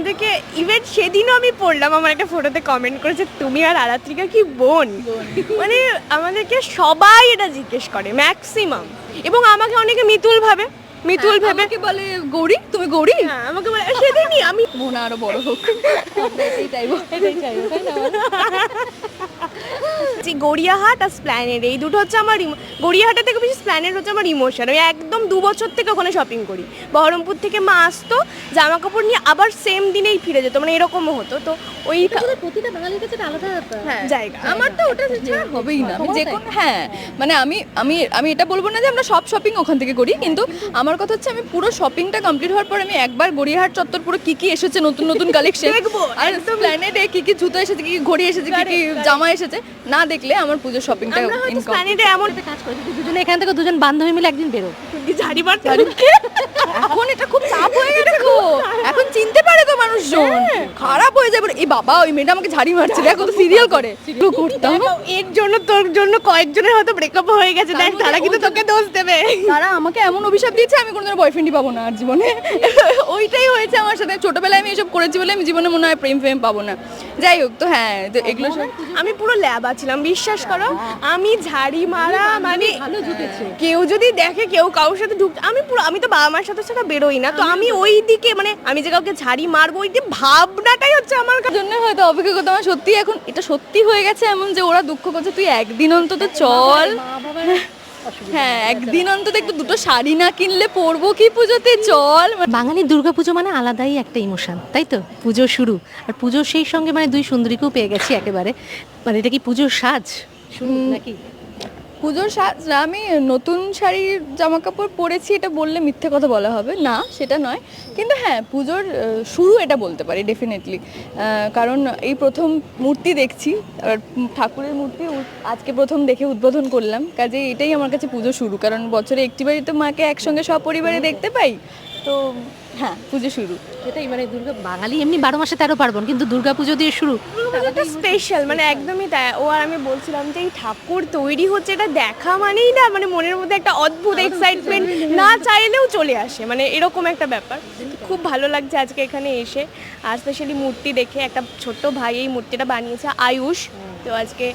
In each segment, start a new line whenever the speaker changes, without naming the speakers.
আমাদেরকে ইভেন সেদিনও আমি পড়লাম, আমার একটা ফটোতে কমেন্ট করেছে তুমি আর আরাত্রিকা কি বোন? মানে আমাদেরকে সবাই এটা জিজ্ঞেস করে ম্যাক্সিমাম এবং আমাকে অনেকে মিতুল ভাবে। মিতুল ভেবে
আমাকে বলে গৌরী তুমি গৌরী?
হ্যাঁ আমাকে বলে সেদিনই আমি
মনে আরও বড় হোক। এটাই চাইব এটাই চাইব তাই না
যে গড়িয়াহাট আর স্প্ল্যানেড এই দুটো হচ্ছে আমার গড়িয়াহাটের থেকে বেশি স্প্ল্যানেড হচ্ছে আমার ইমোশন আমি একদম দু বছর থেকে ওখানে শপিং করি। বহরমপুর থেকে মা আসতো জামা কাপড় নিয়ে আবার সেম দিনেই ফিরে যেত মানে এরকমও হতো। তো ওই
প্রতিটা বাঙালির কাছে আলাদা
হ্যাঁ
জায়গা।
আমার তো ওটা হবেই না। যে কোনো হ্যাঁ মানে আমি আমি আমি এটা বলব না যে আমরা সব শপিং ওখান থেকে করি কিন্তু আমার কথা হচ্ছে আমি পুরো শপিংটা কমপ্লিট হওয়ার পর আমি একবার গড়িয়াহাট চত্বর পুরো কি কি এসেছে নতুন নতুন কালেকশন আর প্ল্যানেটে কি কি জুতো এসেছে কি কি ঘড়ি এসেছে কি কি জামা এসেছে না দেখলে আমার পুজোর শপিংটা
আমরা প্ল্যানেটে এমন
একটা কাজ করে যদি দুজনে এখান থেকে দুজন বান্ধবী মিলে একদিন বেরো
ঝাড়ি মারতে
এখন এটা খুব চাপ হয়ে গেছে গো। এখন চিনতে পারে তো মানুষজন। খারাপ হয়ে যাবে এই বাবা ওই মেয়েটা আমাকে ঝাড়ি মারছে। দেখো তো সিরিয়াল করে। করতাম
এর জন্য তোর জন্য কয়েকজনের হয়তো ব্রেকআপ হয়ে গেছে। দেখ তারা কিন্তু তোকে দোষ দেবে।
তারা আমাকে এমন অভিশাপ দিয়েছে আমি কোনোদিন বয়ফ্রেন্ডই পাবো না আর জীবনে। ওইটাই হয়েছে আমার সাথে। ছোটবেলায় আমি এসব করেছি বলে আমি জীবনে মনে হয় প্রেম ফেম পাবো না। যাই হোক তো হ্যাঁ তো এগুলো
আমি পুরো ল্যাবা ছিলাম বিশ্বাস করো। আমি ঝাড়ি মারা মানে কেউ যদি দেখে কেউ কারোর সাথে ঢুক আমি পুরো আমি তো বাবা মার সাথে সাথে বেরোই না। তো আমি ওই দিকে মানে আমি যে কাউকে ঝাড়ি মারবো ওই যে ভাবনাটাই হচ্ছে আমার কাছে
জন্য হয়তো অপেক্ষা করতে আমার সত্যি এখন এটা সত্যি হয়ে গেছে এমন যে ওরা দুঃখ করছে। তুই একদিন অন্তত চল।
অসুবিধা।
হ্যাঁ একদিন অন্তত একটু দুটো শাড়ি না কিনলে পরবো কি পুজোতে? চল।
বাঙালির দুর্গাপুজো মানে আলাদাই একটা ইমোশন তাই তো? পুজো শুরু। আর পুজোর সেই সঙ্গে মানে দুই সুন্দরীকেও পেয়ে গেছি একেবারে। মানে এটা কি পুজোর সাজ? শুরু নাকি?
পুজোর সাজ আমি নতুন শাড়ির জামা কাপড় পরেছি, এটা বললে মিথ্যে কথা বলা হবে। না, সেটা নয়। কিন্তু হ্যাঁ পুজোর শুরু এটা বলতে পারি ডেফিনেটলি কারণ এই প্রথম মূর্তি দেখছি ঠাকুরের মূর্তি আজকে প্রথম দেখে উদ্বোধন করলাম। কাজে এটাই আমার কাছে পুজো শুরু। কারণ বছরে একটিবারই তো মাকে একসঙ্গে সপরিবারে দেখতে পাই। তো হ্যাঁ পুজো শুরু।
এটাই মানে দুর্গা বাঙালি এমনি বারো মাসে তেরো পার্বণ কিন্তু দুর্গাপুজো দিয়ে শুরু।
স্পেশাল মানে একদমই তাই। ও আর আমি বলছিলাম যে এই ঠাকুর তৈরি হচ্ছে এটা দেখা মানেই না। মানে মনের মধ্যে একটা অদ্ভুত এক্সাইটমেন্ট না চাইলেও চলে আসে। মানে এরকম একটা ব্যাপার। খুব ভালো লাগছে আজকে এখানে এসে। আর স্পেশালি মূর্তি দেখে একটা ছোট্ট ভাই এই মূর্তিটা বানিয়েছে আয়ুষ। তো আজকে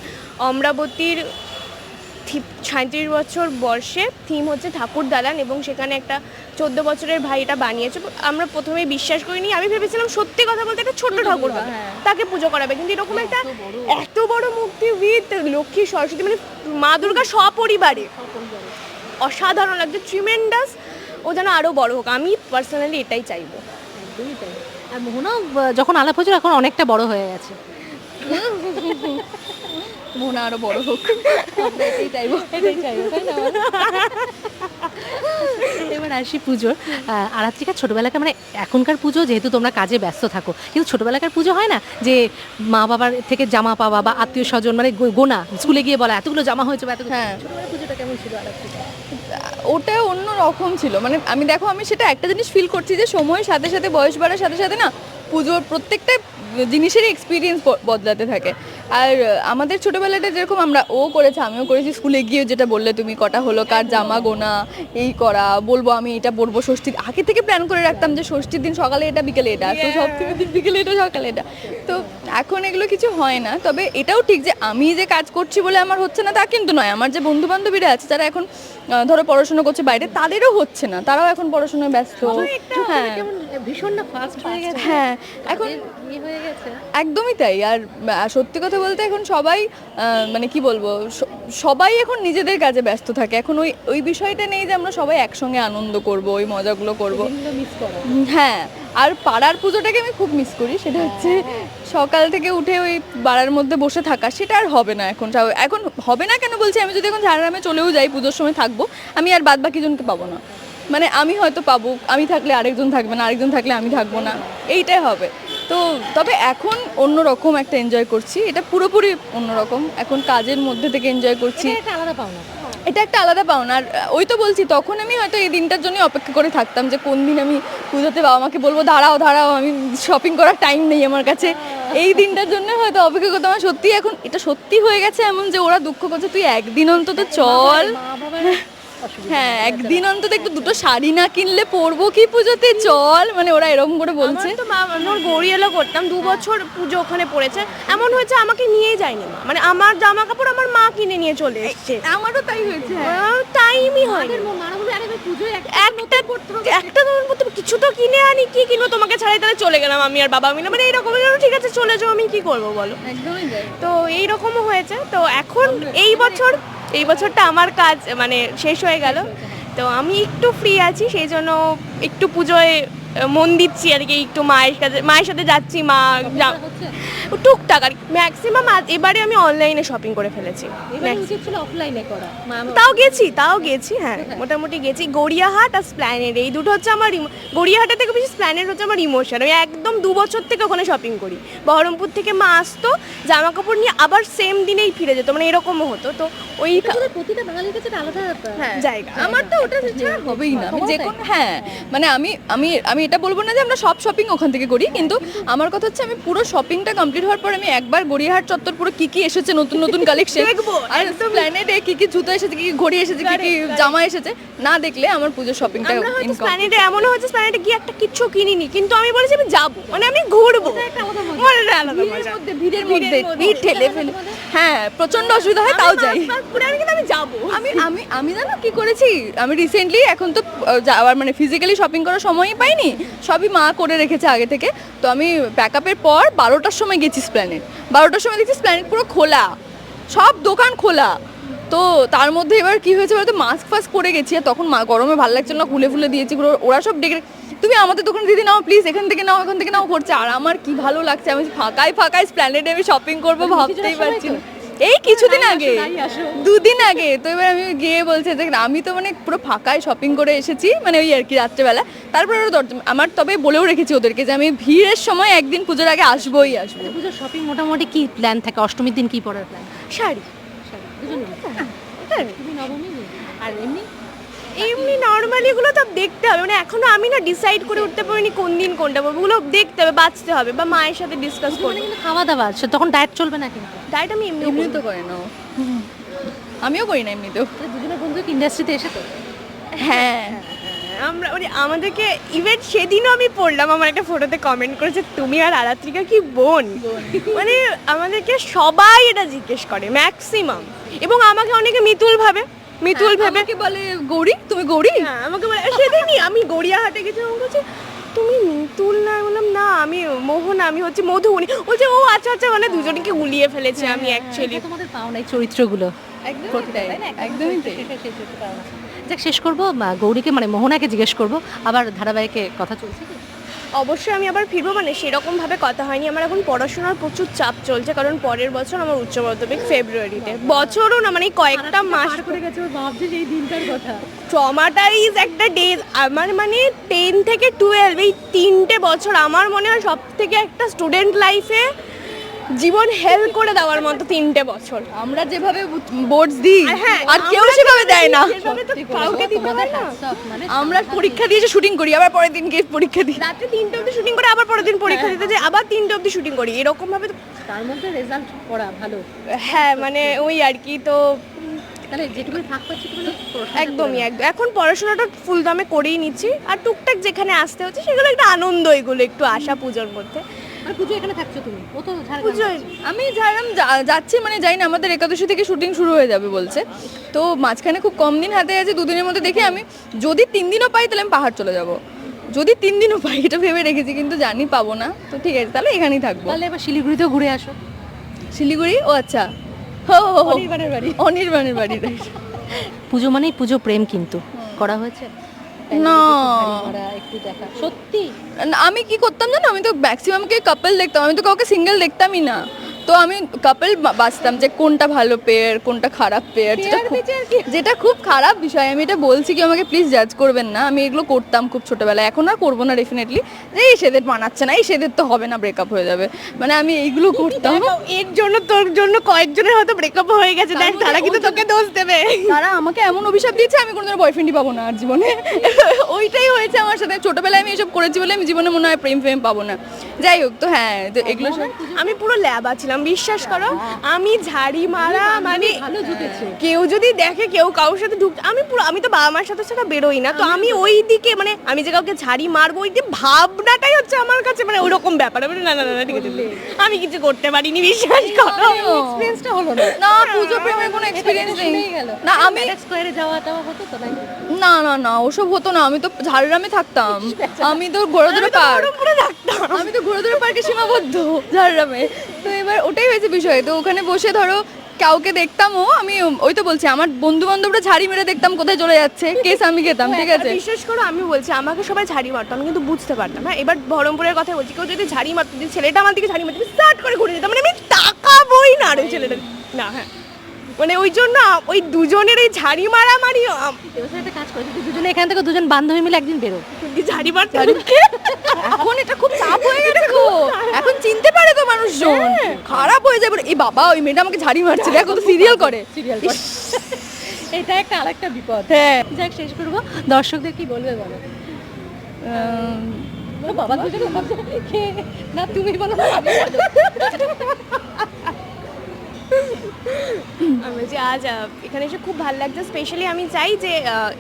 অমরাবতীর সাঁত্রিশ বছর বর্ষে থিম হচ্ছে ঠাকুর দালান এবং সেখানে একটা চোদ্দ বছরের ভাই এটা বানিয়েছে আমরা প্রথমে বিশ্বাস করিনি। আমি ভেবেছিলাম সত্যি কথা বলতে একটা ছোট্ট ঠাকুর হবে। তাকে পুজো করাবে। কিন্তু এরকম একটা এত বড় মূর্তি উইথ লক্ষ্মী সরস্বতী মানে মা দুর্গা সপরিবারে। অসাধারণ লাগছে ট্রিমেন্ডাস ও যেন আরও বড় হোক। আমি পার্সোনালি এটাই চাইব।
একদমই তাই। আর মোহনাও যখন আলাপ হয়েছিল এখন অনেকটা বড় হয়ে গেছে।
মনে আরও বড় হোক। এটাই চাইব।
এটাই চাইব তাই না? এবার আসি পুজোর। আরাত্রিকা ছোটবেলাকার মানে এখনকার পুজো যেহেতু তোমরা কাজে ব্যস্ত থাকো কিন্তু ছোটবেলাকার পুজো হয় না যে মা বাবার থেকে জামা পাওয়া বা আত্মীয় স্বজন মানে গোনা স্কুলে গিয়ে বলা এতগুলো জামা হয়েছে বা এতগুলো
হ্যাঁ।
পুজোটা কেমন ছিল আরাত্রিকা?
ওটা অন্য রকম ছিল। মানে আমি দেখো আমি সেটা একটা জিনিস ফিল করছি যে সময়ের সাথে সাথে বয়স বাড়ার সাথে সাথে না পুজোর প্রত্যেকটা জিনিসেরই এক্সপিরিয়েন্স বদলাতে থাকে। আর আমাদের ছোটোবেলাটা যেরকম আমরা ও করেছে আমিও করেছি। স্কুলে গিয়ে যেটা বললে তুমি কটা হলো কার জামা গোনা এই করা বলব আমি এটা পরবো ষষ্ঠীর। আগে থেকে প্ল্যান করে রাখতাম যে ষষ্ঠীর দিন সকালে এটা বিকেলে এটা। তো সপ্তমীর দিন বিকেলে এটা সকালে এটা। তো এখন এগুলো কিছু হয় না। তবে এটাও ঠিক যে আমি যে কাজ করছি বলে আমার হচ্ছে না তা কিন্তু নয়। আমার যে বন্ধু বান্ধবীরা আছে যারা এখন ধরো পড়াশোনা করছে বাইরে তাদেরও হচ্ছে না। তারাও এখন পড়াশোনায় ব্যস্ত। হ্যাঁ।
ভীষণ না ফাস্ট হয়ে গেছে?
হ্যাঁ। এখন
হয়ে গেছে।
একদমই তাই। আর সত্যি কথা বলতে এখন সবাই মানে কি বলব সবাই এখন নিজেদের কাজে ব্যস্ত থাকে। এখন ওই ওই বিষয়টা নেই যে আমরা সবাই একসঙ্গে আনন্দ করব ওই মজাগুলো করব। হ্যাঁ আর পাড়ার পুজোটাকে আমি খুব মিস করি। সেটা হচ্ছে সকাল থেকে উঠে ওই পাড়ার মধ্যে বসে থাকা। সেটা আর হবে না এখন। এখন হবে না কেন বলছি? আমি যদি এখন ঝাড়গ্রামে চলেও যাই পুজোর সময় থাকব আমি আর বাদ বাকি জনকে পাবো না। মানে আমি হয়তো পাবো আমি থাকলে আরেকজন থাকবে না আরেকজন থাকলে আমি থাকব না। এইটাই হবে। তো তবে এখন অন্যরকম একটা এনজয় করছি। এটা পুরোপুরি অন্যরকম। এখন কাজের মধ্যে থেকে এনজয় করছি।
এটা একটা আলাদা পাওনা।
এটা একটা আলাদা পাওনা। আর ওই তো বলছি তখন আমি হয়তো এই দিনটার জন্য অপেক্ষা করে থাকতাম যে কোন দিন আমি পুজোতে বাবা মাকে বলব দাঁড়াও দাঁড়াও আমি শপিং করার টাইম নেই আমার কাছে। এই দিনটার জন্য হয়তো অপেক্ষা করতাম। আমার সত্যি এখন এটা সত্যি হয়ে গেছে এমন যে ওরা দুঃখ করছে তুই একদিন অন্তত চল। হ্যাঁ একদিন অন্তত একটু দুটো শাড়ি না কিনলে পরবো কি পুজোতে? চল মানে ওরা এরকম করে বলছে।
তো মা আমার গড়ি এলো করতাম দু বছর পুজো ওখানে পড়েছে। এমন হয়েছে আমাকে নিয়েই যায়নি মা। মানে আমার জামা কাপড় আমার মা কিনে নিয়ে চলে এসছে।
আমারও তাই হয়েছে
টাইমই হয়
ভাই পুজোয় একটা
বলতো, কিছু তো কিনে আনি কি কিনবো তোমাকে ছাড়াই তাহলে চলে গেলাম আমি আর বাবা মিলে। মানে এইরকম ঠিক আছে চলে যাও আমি কি করব বলো? তো এইরকমও হয়েছে। তো এখন এই বছর এই বছরটা আমার কাজ মানে শেষ হয়ে গেল। তো আমি একটু ফ্রি আছি, সেই জন্য একটু পুজোয় মন দিচ্ছি আর কি, একটু মায়ের কাছে, মায়ের সাথে যাচ্ছি, মা টুকটাক আর ম্যাক্সিমাম এবারে আমি অনলাইনে শপিং করে ফেলেছি।
এবারে অফলাইনে করা।
তাও গেছি তাও গেছি হ্যাঁ মোটামুটি গেছি। গড়িয়াহাট আর স্প্ল্যানেড এই দুটো হচ্ছে আমার গড়িয়াহাটের থেকে বেশি স্প্ল্যানেড হচ্ছে আমার ইমোশন আমি একদম দু বছর থেকে ওখানে শপিং করি। বহরমপুর থেকে মা আসতো জামা কাপড় নিয়ে আবার সেম দিনেই ফিরে যেত মানে এরকমও হতো। তো ওই
প্রতিটা বাঙালির কাছে আলাদা
হ্যাঁ
জায়গা।
আমার তো ওটা হবেই না। আমি যে কোনো হ্যাঁ মানে আমি আমি আমি এটা বলব না যে আমরা সব শপিং ওখান থেকে করি কিন্তু আমার কথা হচ্ছে আমি পুরো শপিংটা কমপ্লিট হওয়ার পর আমি একবার গড়িয়াহাট চত্বর পুরো কি কি এসেছে নতুন নতুন কালেকশন
দেখব,
আর প্ল্যানেটে কি কি জুতো এসেছে কি কি ঘড়ি এসেছে কি কি জামা এসেছে না দেখলে আমার পুজোর শপিংটা
স্প্ল্যানেডে এমনও হচ্ছে স্প্ল্যানেডে গিয়ে একটা কিচ্ছু কিনিনি কিন্তু আমি বলেছি আমি যাব মানে আমি ঘুরবো। মানে
ভিড়ের মধ্যে ভিড় ঠেলে ফেলে। হ্যাঁ প্রচণ্ড অসুবিধা হয় তাও যাই।
আমি কিন্তু আমি যাব।
আমি আমি আমি জানো কি করেছি? আমি রিসেন্টলি এখন তো যাওয়ার মানে ফিজিক্যালি শপিং করার সময়ই পাইনি সবই মা করে রেখেছে আগে থেকে। তো আমি প্যাকআপের পর বারোটার সময় গেছি স্প্ল্যানেট বারোটার সময় দেখছিস স্প্ল্যানেট পুরো খোলা। সব দোকান খোলা। তো তার মধ্যে এবার কি হয়েছে বলতো? মাস্ক ফাস্ক পরে গেছি আর তখন মা গরমে ভালো লাগছিল না খুলে ফুলে দিয়েছি পুরো। ওরা সব ডেকে তুমি আমাদের দোকানে দিদি নাও প্লিজ এখান থেকে নাও এখান থেকে নাও করছে আর আমার কি ভালো লাগছে আমি ফাঁকায় ফাঁকায় স্প্ল্যানেটে আমি শপিং করব ভাবতেই পারছি না। এই কিছুদিন আগে। দুদিন আগে। তো এবার আমি গিয়ে বলছে যে আমি তো মানে পুরো ফাঁকায় শপিং করে এসেছি মানে ওই আর কি রাত্রেবেলা। তারপরে ওরা দরজা আমার তবে বলেও রেখেছি ওদেরকে যে আমি ভিড়ের সময় একদিন পুজোর আগে আসবোই আসব।
পুজোর শপিং মোটামুটি কি প্ল্যান থাকে? অষ্টমীর দিন কি পরার প্ল্যান
শাড়ি।
শাড়ি নবমী? আর এমনি?
এমনি নর্মালি এগুলো তো দেখতে হবে। মানে এখনও আমি না ডিসাইড করে উঠতে পারিনি কোন দিন কোনটা পরবো ওগুলো দেখতে হবে বাঁচতে হবে বা মায়ের সাথে ডিসকাস করব।
কিন্তু খাওয়া দাওয়া সে তখন ডায়েট চলবে না কিন্তু।
ডায়েট আমি এমনি
এমনি তো করে না আমিও করি না এমনিতেও।
তো দুজনের বন্ধু ইন্ডাস্ট্রিতে এসে তো
হ্যাঁ।
আমরা মানে আমাদেরকে ইভেন সেদিনও আমি পড়লাম আমার একটা ফটোতে কমেন্ট করেছে তুমি আর আরাত্রিকা কি বোন? মানে আমাদেরকে সবাই এটা জিজ্ঞেস করে ম্যাক্সিমাম এবং আমাকে অনেকে মিতুল ভাবে। মিতুল ভেবে
আমাকে বলে গৌরী তুমি গৌরী?
হ্যাঁ আমাকে বলে সেদিনই আমি গড়িয়াহাটে গেছিলাম বলছে তুমি মিতুল না? বললাম না আমি মোহন আমি হচ্ছে মধুবনী। বলছে ও আচ্ছা আচ্ছা মানে দুজনকে গুলিয়ে ফেলেছে আমি অ্যাকচুয়ালি
তোমাদের পাও নাই চরিত্রগুলো।
একদমই
যাক শেষ করব গৌরীকে মানে মোহনাকে জিজ্ঞেস করব। আবার ধারাবাহিকে কথা চলছে কি?
অবশ্যই আমি আবার ফিরবো মানে সেরকমভাবে কথা হয়নি। আমার এখন পড়াশোনার প্রচুর চাপ চলছে কারণ পরের বছর আমার উচ্চ মাধ্যমিক ফেব্রুয়ারিতে বছরও না মানে কয়েকটা মাস
করে গেছে ভাবছি এই দিনটার কথা।
ট্রমাটাইজ একটা ডে আমার মানে টেন থেকে টুয়েলভ এই তিনটে বছর আমার মনে হয় সব থেকে একটা স্টুডেন্ট লাইফে জীবন হেল্প করে দেওয়ার মতো তিনটে বছর।
আমরা যেভাবে বোর্ডস দিই
হ্যাঁ,
আর কেউ সেভাবে দেয় না।
কাউকে দিতে হয় না।
আমরা পরীক্ষা দিয়ে শুটিং করি আবার পরের দিন গিয়ে পরীক্ষা দিই।
রাতে তিনটে অবধি শুটিং করে আবার পরের দিন পরীক্ষা দিতে যাই আবার তিনটে অবধি শুটিং করি। এরকম ভাবে
তার মধ্যে রেজাল্ট করা ভালো।
হ্যাঁ মানে ওই আর কি তো একদমই একদম। এখন পড়াশোনাটা ফুল দামে করেই নিচ্ছি। আর টুকটাক যেখানে আসতে হচ্ছে সেগুলো একটা আনন্দ এগুলো একটু আসা পুজোর মধ্যে।
পুজো এখানে থাকছো তুমি? ও তো ঝাড়গ্রাম
আমি ঝাড়গ্রাম যাচ্ছি মানে যাই না আমাদের একাদশী থেকে শুটিং শুরু হয়ে যাবে বলছে। তো মাঝখানে খুব কম দিন হাতে আছে দুদিনের মধ্যে দেখি আমি যদি তিন দিনও পাই তাহলে আমি পাহাড় চলে যাব। যদি তিন দিনও পাই এটা ভেবে রেখেছি কিন্তু জানি পাবো না। তো ঠিক আছে তাহলে এখানেই থাকব।
তাহলে এবার শিলিগুড়িতেও ঘুরে আসো।
শিলিগুড়ি? ও আচ্ছা। হো হো, হো।
অনির্বাণের বাড়ি।
অনির্বাণের বাড়ি
পুজো মানেই পুজো প্রেম কিন্তু। করা হয়েছে?
না।
একটু দেখা। সত্যি?
না, আমি কি করতাম জানো? আমি তো ম্যাক্সিমাম কে কাপল দেখতাম। আমি তো কাউকে সিঙ্গেল দেখতামই না। তো আমি কাপল বাঁচতাম যে কোনটা ভালো পেয়ার কোনটা খারাপ পেয়ার যেটা খুব যেটা খুব খারাপ বিষয়। আমি এটা বলছি কি আমাকে প্লিজ জাজ করবেন না। আমি এগুলো করতাম খুব ছোটবেলায়। এখন আর করব না ডেফিনেটলি যে এই সেদের মানাচ্ছে না এই সেদের তো হবে না ব্রেকআপ হয়ে যাবে। মানে আমি এইগুলো করতাম।
এর জন্য তোর জন্য কয়েকজনের হয়তো ব্রেকআপ হয়ে গেছে। দেখ তারা কিন্তু তোকে দোষ দেবে।
তারা আমাকে এমন অভিশাপ দিয়েছে আমি কোনোদিন বয়ফ্রেন্ডই পাবো না আর জীবনে। ওইটাই হয়েছে আমার সাথে। ছোটবেলায় আমি এসব করেছি বলে আমি জীবনে মনে হয় প্রেম ফেম পাবো না। যাই হোক তো হ্যাঁ তো এগুলো সব
আমি পুরো ল্যাব ছিলাম একদম বিশ্বাস করো আমি ঝাড়ি মারা মানে কেউ যদি দেখে কেউ কারোর সাথে ঢুক আমি পুরো আমি তো বাবা মার সাথে সাথে বেরোই না তো আমি ওই দিকে মানে আমি যে কাউকে ঝাড়ি মারবো ওই যে ভাবনাটাই হচ্ছে আমার কাছে মানে ওরকম ব্যাপার। আমি না না না ঠিক আছে আমি কিছু করতে পারিনি বিশ্বাস করো।
এক্সপিরিয়েন্সটা হলো না।
না পুজো প্রেমের কোনো এক্সপিরিয়েন্স নেই।
গেল।
না আমি
স্কোয়ারে যাওয়া টাওয়া হতো তো নাকি
না না না ওসব হতো না। আমি তো ঝাড়গ্রামে থাকতাম। আমি তো ঘোড়াদুরে পার্ক।
ডাক্তার
আমি তো ঘোড়াদুরে পার্কে সীমাবদ্ধ ঝাড়গ্রামে। তো এবার ওটাই হয়েছে বিষয়। তো ওখানে বসে ধরো কাউকে দেখতামও আমি ওই তো বলছি আমার বন্ধু বান্ধবরা ঝাড়ি মেরে দেখতাম কোথায় চলে যাচ্ছে কেস আমি খেতাম ঠিক আছে?
বিশ্বাস করো আমি বলছি আমাকে সবাই ঝাড়ি মারতো আমি কিন্তু বুঝতে পারতাম। হ্যাঁ এবার বহরমপুরের কথা বলছি কেউ যদি ঝাড়ি মারতো যদি ছেলেটা আমার দিকে ঝাড়ি মারতো স্টার্ট করে ঘুরে যেতাম। মানে আমি তাকাবোই না রে ছেলেটা না হ্যাঁ। মানে ওই জন্য ওই দুজনের এই ঝাড়ি মারামারি আম-
এবছর একটা কাজ করে দুজনে এখান থেকে দুজন বান্ধবী মিলে একদিন বেরো।
কি ঝাড়ি মারতে
এখন এটা খুব চাপ হয়ে গেছে তো এখন চিনতে পারে তো মানুষজন। খারাপ হয়ে যাবে। এই বাবা ওই মেয়েটা আমাকে ঝাড়ি মারছে। দেখো তো সিরিয়াল করে।
সিরিয়াল এটা একটা আরেকটা বিপদ।
হ্যাঁ।
যাক শেষ করব। দর্শকদের কি বলবে বলো? বাবা দুজনে না তুমি বলো। আমি
বলছি আজ এখানে এসে খুব ভালো লাগছে। স্পেশালি আমি চাই যে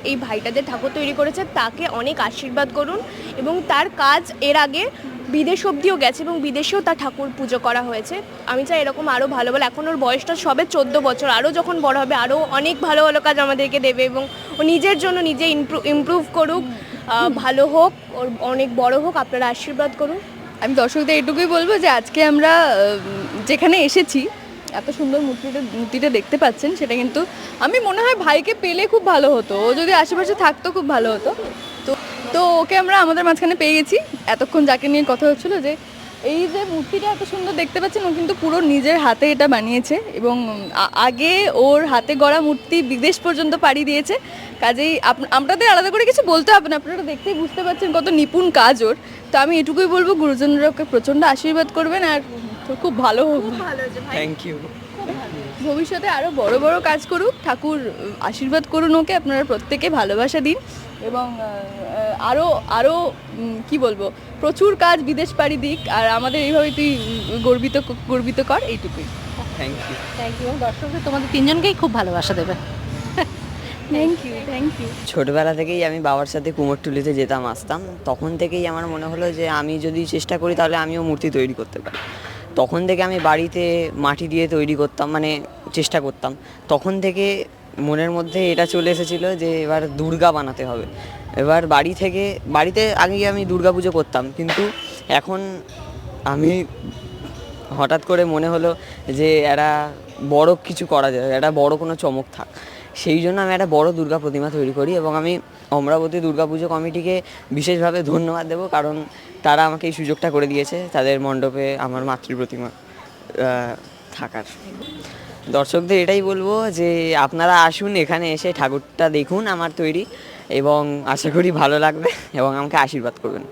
এই ভাইটা যে ঠাকুর তৈরি করেছে তাকে অনেক আশীর্বাদ করুন এবং তার কাজ এর আগে বিদেশ অব্দিও গেছে এবং বিদেশেও তার ঠাকুর পুজো করা হয়েছে। আমি চাই এরকম আরও ভালো ভালো এখন ওর বয়সটা সবে চোদ্দ বছর। আরও যখন বড় হবে আরও অনেক ভালো ভালো কাজ আমাদেরকে দেবে এবং ও নিজের জন্য নিজে ইমপ্রুভ করুক। ভালো হোক ওর অনেক বড় হোক আপনারা আশীর্বাদ করুন।
আমি দর্শকদের এটুকুই বলব যে আজকে আমরা যেখানে এসেছি এত সুন্দর মূর্তিটা মূর্তিটা দেখতে পাচ্ছেন, সেটা কিন্তু আমি মনে হয় ভাইকে পেলে খুব ভালো হতো। ও যদি আশেপাশে থাকতো খুব ভালো হতো। তো তো ওকে আমরা আমাদের মাঝখানে পেয়ে গেছি। এতক্ষণ যাকে নিয়ে কথা হচ্ছিল যে, এই যে মূর্তিটা এত সুন্দর দেখতে পাচ্ছেন, ও কিন্তু পুরো নিজের হাতে এটা বানিয়েছে এবং আগে ওর হাতে গড়া মূর্তি বিদেশ পর্যন্ত পাড়ি দিয়েছে। কাজেই আপ- আপনাদের আলাদা করে কিছু বলতে হবে না, আপনারা দেখতেই বুঝতে পারছেন কত নিপুণ কাজ ওর। তো আমি এটুকুই বলব, গুরুজনরা ওকে প্রচণ্ড আশীর্বাদ করবেন আর তো খুব ভালো
থ্যাংক ইউ
ভবিষ্যতে আরও বড় বড় কাজ করুক ঠাকুর আশীর্বাদ করুন ওকে আপনারা প্রত্যেকে ভালোবাসা দিন এবং আরও আরও কি বলব প্রচুর কাজ বিদেশ পাড়ি দিক আর আমাদের এইভাবে তুই গর্বিত গর্বিত কর এইটুকুই।
থ্যাংক ইউ
থ্যাংক ইউ দর্শকদের তোমাদের তিনজনকেই খুব ভালোবাসা দেবে।
থ্যাংক ইউ থ্যাংক ইউ
ছোটবেলা থেকেই আমি বাবার সাথে কুমোরটুলিতে যেতাম আসতাম তখন থেকেই আমার মনে হলো যে আমি যদি চেষ্টা করি তাহলে আমিও মূর্তি তৈরি করতে পারি। তখন থেকে আমি বাড়িতে মাটি দিয়ে তৈরি করতাম মানে চেষ্টা করতাম। তখন থেকে মনের মধ্যে এটা চলে এসেছিল যে এবার দুর্গা বানাতে হবে। এবার বাড়ি থেকে, বাড়িতে আগে আমি দুর্গা পুজো করতাম, কিন্তু এখন আমি হঠাৎ করে মনে হলো যে একটা বড় কিছু করা যায় একটা বড় কোনো চমক থাক। সেই জন্য আমি একটা বড় দুর্গা প্রতিমা তৈরি করি এবং আমি অমরাবতী দুর্গা পুজো কমিটিকে বিশেষভাবে ধন্যবাদ দেবো, কারণ তারা আমাকে এই সুযোগটা করে দিয়েছে তাদের মণ্ডপে আমার মাতৃ প্রতিমা থাকার। দর্শকদের এটাই বলব যে আপনারা আসুন এখানে এসে ঠাকুরটা দেখুন আমার তৈরি এবং আশা করি ভালো লাগবে এবং আমাকে আশীর্বাদ করবেন।